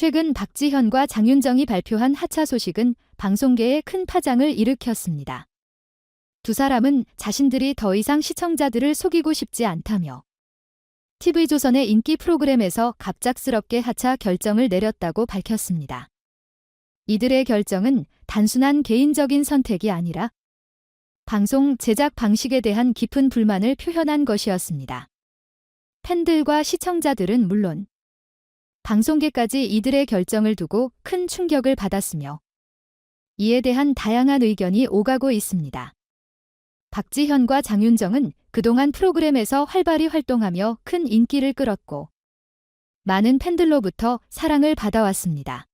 최근 박지현과 장윤정이 발표한 하차 소식은 방송계에 큰 파장을 일으켰습니다. 두 사람은 자신들이 더 이상 시청자들을 속이고 싶지 않다며 TV조선의 인기 프로그램에서 갑작스럽게 하차 결정을 내렸다고 밝혔습니다. 이들의 결정은 단순한 개인적인 선택이 아니라 방송 제작 방식에 대한 깊은 불만을 표현한 것이었습니다. 팬들과 시청자들은 물론 방송계까지 이들의 결정을 두고 큰 충격을 받았으며 이에 대한 다양한 의견이 오가고 있습니다. 박지현과 장윤정은 그동안 프로그램에서 활발히 활동하며 큰 인기를 끌었고 많은 팬들로부터 사랑을 받아왔습니다.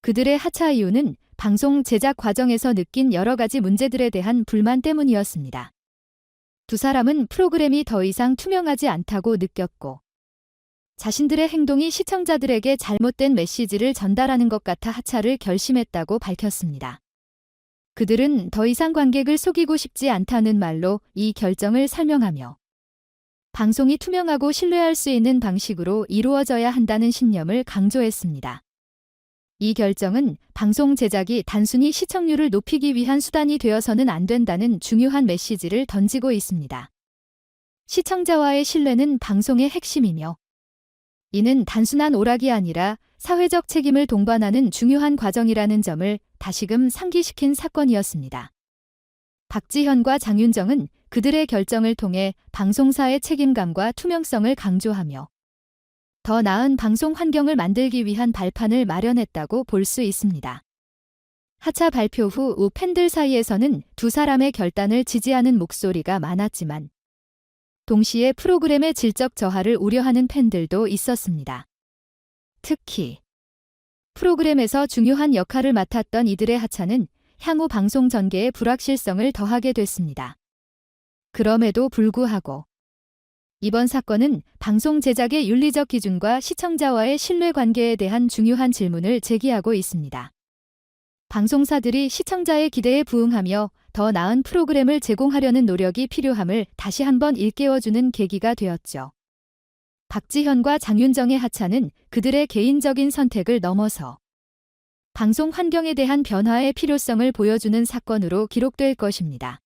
그들의 하차 이유는 방송 제작 과정에서 느낀 여러 가지 문제들에 대한 불만 때문이었습니다. 두 사람은 프로그램이 더 이상 투명하지 않다고 느꼈고 자신들의 행동이 시청자들에게 잘못된 메시지를 전달하는 것 같아 하차를 결심했다고 밝혔습니다. 그들은 더 이상 관객을 속이고 싶지 않다는 말로 이 결정을 설명하며 방송이 투명하고 신뢰할 수 있는 방식으로 이루어져야 한다는 신념을 강조했습니다. 이 결정은 방송 제작이 단순히 시청률을 높이기 위한 수단이 되어서는 안 된다는 중요한 메시지를 던지고 있습니다. 시청자와의 신뢰는 방송의 핵심이며 이는 단순한 오락이 아니라 사회적 책임을 동반하는 중요한 과정이라는 점을 다시금 상기시킨 사건이었습니다. 박지현과 장윤정은 그들의 결정을 통해 방송사의 책임감과 투명성을 강조하며 더 나은 방송 환경을 만들기 위한 발판을 마련했다고 볼 수 있습니다. 하차 발표 후우 팬들 사이에서는 두 사람의 결단을 지지하는 목소리가 많았지만 동시에 프로그램의 질적 저하를 우려하는 팬들도 있었습니다. 특히 프로그램에서 중요한 역할을 맡았던 이들의 하차는 향후 방송 전개의 불확실성을 더하게 됐습니다. 그럼에도 불구하고 이번 사건은 방송 제작의 윤리적 기준과 시청자와의 신뢰 관계에 대한 중요한 질문을 제기하고 있습니다. 방송사들이 시청자의 기대에 부응하며 더 나은 프로그램을 제공하려는 노력이 필요함을 다시 한번 일깨워주는 계기가 되었죠. 박지현과 장윤정의 하차는 그들의 개인적인 선택을 넘어서 방송 환경에 대한 변화의 필요성을 보여주는 사건으로 기록될 것입니다.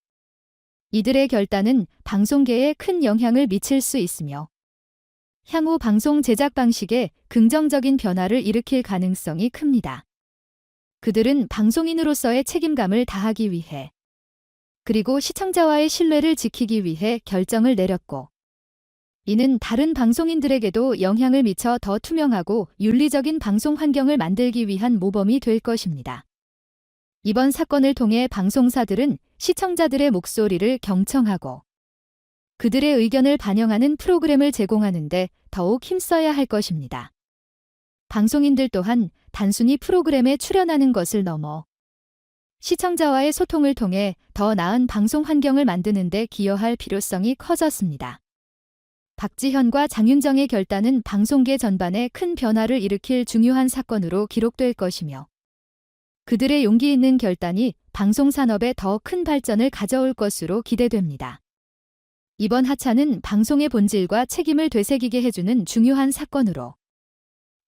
이들의 결단은 방송계에 큰 영향을 미칠 수 있으며 향후 방송 제작 방식에 긍정적인 변화를 일으킬 가능성이 큽니다. 그들은 방송인으로서의 책임감을 다하기 위해 그리고 시청자와의 신뢰를 지키기 위해 결정을 내렸고 이는 다른 방송인들에게도 영향을 미쳐 더 투명하고 윤리적인 방송 환경을 만들기 위한 모범이 될 것입니다. 이번 사건을 통해 방송사들은 시청자들의 목소리를 경청하고 그들의 의견을 반영하는 프로그램을 제공하는데 더욱 힘써야 할 것입니다. 방송인들 또한 단순히 프로그램에 출연하는 것을 넘어 시청자와의 소통을 통해 더 나은 방송 환경을 만드는 데 기여할 필요성이 커졌습니다. 박지현과 장윤정의 결단은 방송계 전반에 큰 변화를 일으킬 중요한 사건으로 기록될 것이며 그들의 용기 있는 결단이 방송 산업에 더 큰 발전을 가져올 것으로 기대됩니다. 이번 하차는 방송의 본질과 책임을 되새기게 해주는 중요한 사건으로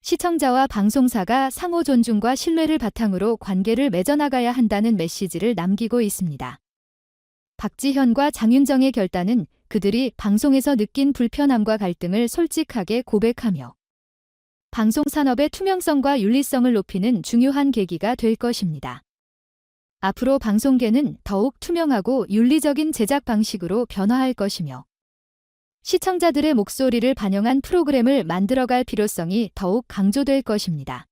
시청자와 방송사가 상호 존중과 신뢰를 바탕으로 관계를 맺어나가야 한다는 메시지를 남기고 있습니다. 박지현과 장윤정의 결단은 그들이 방송에서 느낀 불편함과 갈등을 솔직하게 고백하며 방송 산업의 투명성과 윤리성을 높이는 중요한 계기가 될 것입니다. 앞으로 방송계는 더욱 투명하고 윤리적인 제작 방식으로 변화할 것이며 시청자들의 목소리를 반영한 프로그램을 만들어갈 필요성이 더욱 강조될 것입니다.